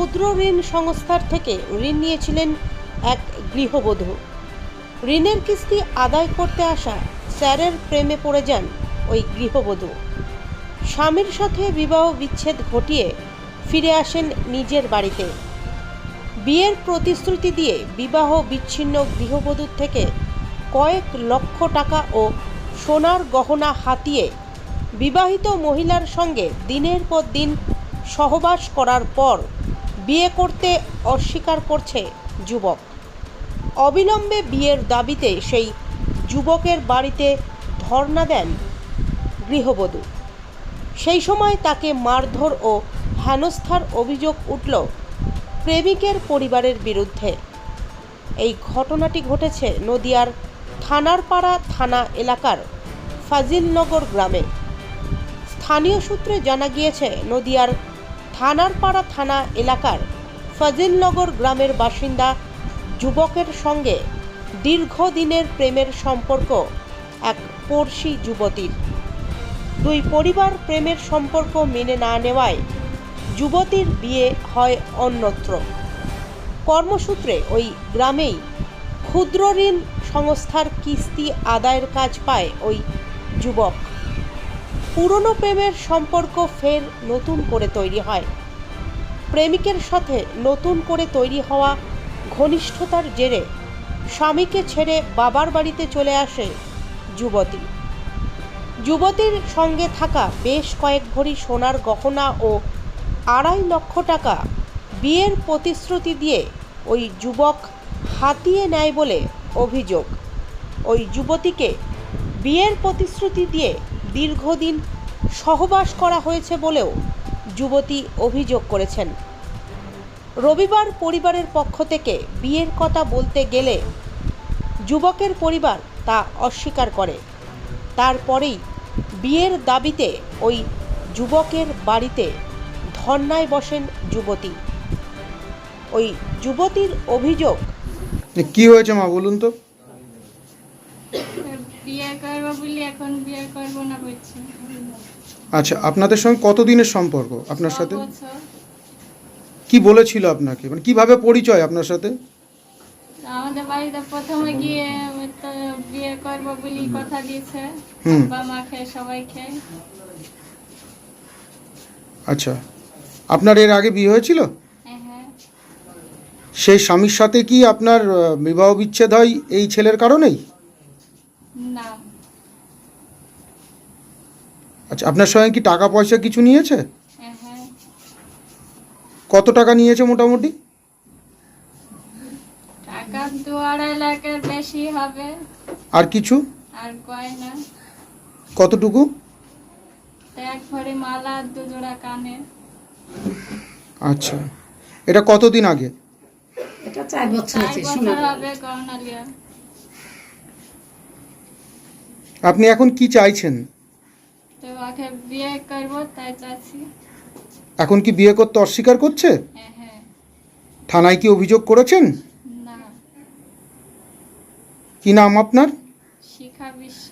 ক্ষুদ্র ঋণ সংস্থার থেকে ঋণ নিয়েছিলেন এক গৃহবধূ। ঋণের কিস্তি আদায় করতে আসা স্যারের প্রেমে পড়ে যান ওই গৃহবধূ। স্বামীর সাথে বিবাহ বিচ্ছেদ ঘটিয়ে ফিরে আসেন নিজের বাড়িতে। বিয়ের প্রতিশ্রুতি দিয়ে বিবাহ বিচ্ছিন্ন গৃহবধূর থেকে কয়েক লক্ষ টাকা ও সোনার গহনা হাতিয়ে বিবাহিত মহিলার সঙ্গে দিনের পর দিন সহবাস করার পর বিয়ে করতে অস্বীকার করছে যুবক। অবিলম্বে বিয়ের দাবিতে সেই যুবকের বাড়িতে ধর্ণা দেন গৃহবধূ। সেই সময় তাকে মারধর ও হেনস্থার অভিযোগ উঠল প্রেমিকের পরিবারের বিরুদ্ধে। এই ঘটনাটি ঘটেছে নদিয়ার থানারপাড়া থানা এলাকার ফাজিলনগর গ্রামে। স্থানীয় সূত্রে জানা গিয়েছে, নদিয়ার থানারপাড়া থানা এলাকার ফাজিলনগর গ্রামের বাসিন্দা যুবকের সঙ্গে দীর্ঘদিনের প্রেমের সম্পর্ক, এক পড়শি যুবতীর। দুই পরিবার প্রেমের সম্পর্ক মেনে না নেওয়ায় যুবতীর বিয়ে হয় অন্যত্র। কর্মসূত্রে ওই গ্রামেই ক্ষুদ্র ঋণ সংস্থার কিস্তি আদায়ের কাজ পায় ওই যুবক। পুরনো প্রেমের সম্পর্ক ফের নতুন করে তৈরি হয়। প্রেমিকের সাথে নতুন করে তৈরি হওয়া ঘনিষ্ঠতার জেরে স্বামীকে ছেড়ে বাবার বাড়িতে চলে আসে যুবতী। যুবতীর সঙ্গে থাকা বেশ কয়েক ভরি সোনার গহনা ও আড়াই লক্ষ টাকা বিয়ের প্রতিশ্রুতি দিয়ে ওই যুবক হাতিয়ে নেয় বলে অভিযোগ। ওই যুবতীকে বিয়ের প্রতিশ্রুতি দিয়ে দীর্ঘদিন সহবাস করা হয়েছে বলেও যুবতী অভিযোগ করেছেন। রবিবার পরিবারের পক্ষ থেকে বিয়ের কথা বলতে গেলে যুবকের পরিবার তা অস্বীকার করে। তারপরেই বিয়ের দাবিতে ওই যুবকের বাড়িতে ধর্নায় বসেন যুবতী। ওই যুবতীর অভিযোগ কি হয়েছে মা, বলুন তো। করব বলি এখন বিয়ে করব না বলছি আচ্ছা আপনাদের সঙ্গে কতদিনের সম্পর্ক আপনার সাথে? কি বলেছিল আপনাকে? মানে কীভাবে পরিচয় আপনার সাথে? আমাদের বাড়িতে প্রথমে গিয়ে বিয়ে করব বলি কথা দিয়েছে। হুম। বাবা মাকে সবাইকে আচ্ছা আপনার এর আগে বিয়ে হয়েছিল? হ্যাঁ হ্যাঁ। সেই স্বামীর সাথে কি আপনার বিবাহ বিচ্ছেদ হয় এই ছেলের কারণেই? না। আচ্ছা আপনার সঙ্গে কি টাকা পয়সা কিছু নিয়েছে? হ্যাঁ হ্যাঁ। কত টাকা নিয়েছে মোটামুটি? টাকা দু আড়াই লাখের বেশি হবে। আর কিছু? আর গয়না কতটুকু? এক ভরি মালা দু জোড়া কানে। আচ্ছা। এটা কতদিন আগে? এটা চার বছর আছে শোনা হবে গহনা লিয়া আপনি এখন কি চাইছেন? তো ওকে বিয়ে করব তাই চাচ্ছি এখন কি বিয়ে করতে অস্বীকার করছে? হ্যাঁ হ্যাঁ। থানায় কি অভিযোগ করেছেন? না। কি নাম আপনার? শিখা বিশ্ব।